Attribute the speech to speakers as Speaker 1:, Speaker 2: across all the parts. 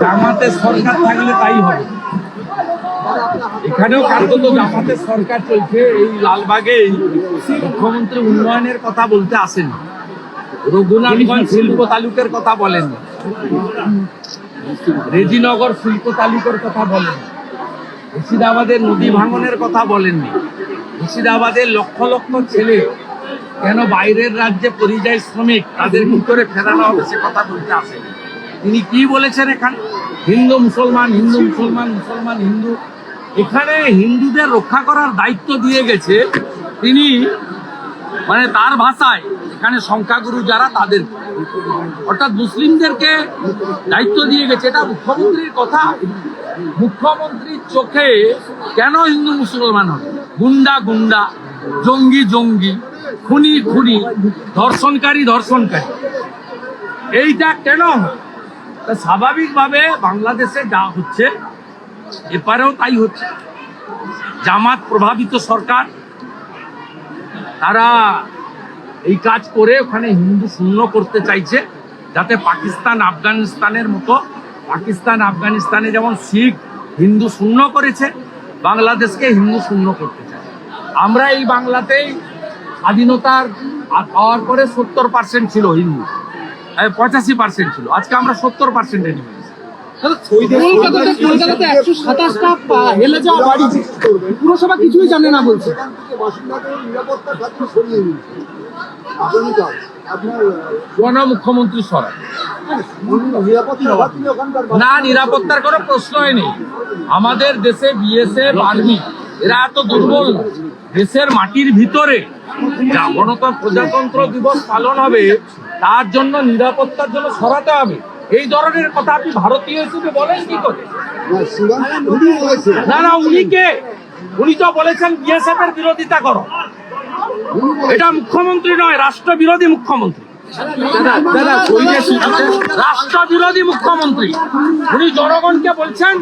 Speaker 1: জামাতের সরকার থাকলে তাই হবে। এখানেও কার্যত জামাতের সরকার চলছে এই লালবাগে মুখ্যমন্ত্রী উন্নয়নের কথা বলতে আসেন। রঘুনাথগঞ্জ শিল্প তালুকের কথা বলেন। রেজিনগর শিল্প তালুকের কথা বলেন। মুর্শিদাবাদের নদী ভাঙনের কথা বলেননি মুর্শিদাবাদের লক্ষ লক্ষ ছেলে কেন বাইরের রাজ্যে পরিযায়ী শ্রমিক তাদের কি করে ফেরানো হবে সে কথা বলতে আসেন। তিনি কি বলেছেন এখানে? হিন্দু, মুসলমান হিন্দু, মুসলমান মুসলমান, হিন্দু। এখানে হিন্দুদের রক্ষা করার দায়িত্ব দিয়ে গেছে তিনি মানে তার ভাষায়। এখানে সংখ্যাগুরু যারা, তাদের। অর্থাৎ মুসলিমদেরকে দায়িত্ব দিয়ে গেছে। এটা মুখ্যমন্ত্রীর কথা। মুখ্যমন্ত্রীর চোখে কেন হিন্দু, মুসলমান হবে গুন্ডা গুন্ডা, জঙ্গি জঙ্গি, খুনি খুনি, ধর্ষণকারী ধর্ষণকারী। এইটা কেন হয়? স্বাভাবিকভাবে বাংলাদেশে যা হচ্ছে এপারেও তাই হচ্ছে। জামাত প্রভাবিত সরকার, তারা এই কাজ করে ওখানে হিন্দু শূন্য করতে চাইছে, যাতে পাকিস্তান, আফগানিস্তানের মতো, পাকিস্তান, আফগানিস্তানে যেমন শিখ হিন্দু শূন্য করেছে, বাংলাদেশকে হিন্দু শূন্য করতে চায়। আমরা এই বাংলাতেই স্বাধীনতার পাওয়ার পরে সত্তর পার্সেন্ট ছিল হিন্দু। পঁচাশি পার্সেন্ট ছিল। আজকে আমরা সত্তর পার্সেন্টে নেমে গেছি।
Speaker 2: কলকাতাতে কলকাতাতে একশো সাতাশটা হেলে যাওয়া বাড়ি পুরসভা কিছুই জানে না বলছে।
Speaker 1: মুখ্যমন্ত্রী
Speaker 3: ওখানকার
Speaker 1: না নিরাপত্তার কোনো প্রশ্নই নেই। আমাদের দেশে বিএসএফ আর্মি এরা এত দুর্বল দেশের মাটির ভিতরে গণতন্ত্র প্রজাতন্ত্র দিবস পালন হবে তার জন্য নিরাপত্তার জন্য সরাতে হবে। এই ধরনের কথা আপনি ভারতীয় হিসেবে বলেন কি করে? না, না উনি কে? উনি তো বলেছেন বিএসএফ এর বিরোধিতা করো। এটা মুখ্যমন্ত্রী নয় রাষ্ট্র বিরোধী মুখ্যমন্ত্রী রাষ্ট্র বিরোধী মুখ্যমন্ত্রী। উনি জনগণকে বলছেন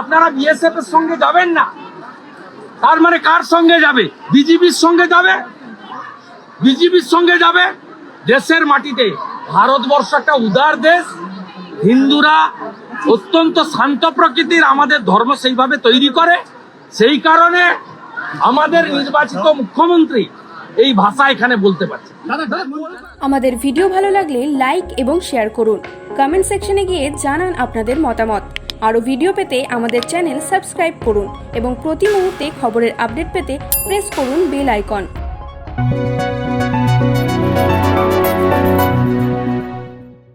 Speaker 1: আপনারা বিএসএফ এর সঙ্গে যাবেন না। তার মানে কার সঙ্গে যাবে? বিজেপির সঙ্গে যাবে? বিজেপির সঙ্গে যাবে? দেশের মাটিতে ভারতবর্ষ একটা উদার দেশ হিন্দুরা অত্যন্ত শান্ত প্রকৃতির আমাদের ধর্ম সেইভাবে তৈরি করে। সেই কারণে আমাদের নির্বাচিত মুখ্যমন্ত্রী এই ভাষা এখানে বলতে পারছে
Speaker 4: আমাদের ভিডিও ভালো লাগলে লাইক এবং শেয়ার করুন। কমেন্ট সেকশনে গিয়ে জানান আপনাদের মতামত। আরও ভিডিও পেতে আমাদের চ্যানেল সাবস্ক্রাইব করুন এবং প্রতি মুহূর্তে খবরের আপডেট পেতে প্রেস করুন বেল আইকন।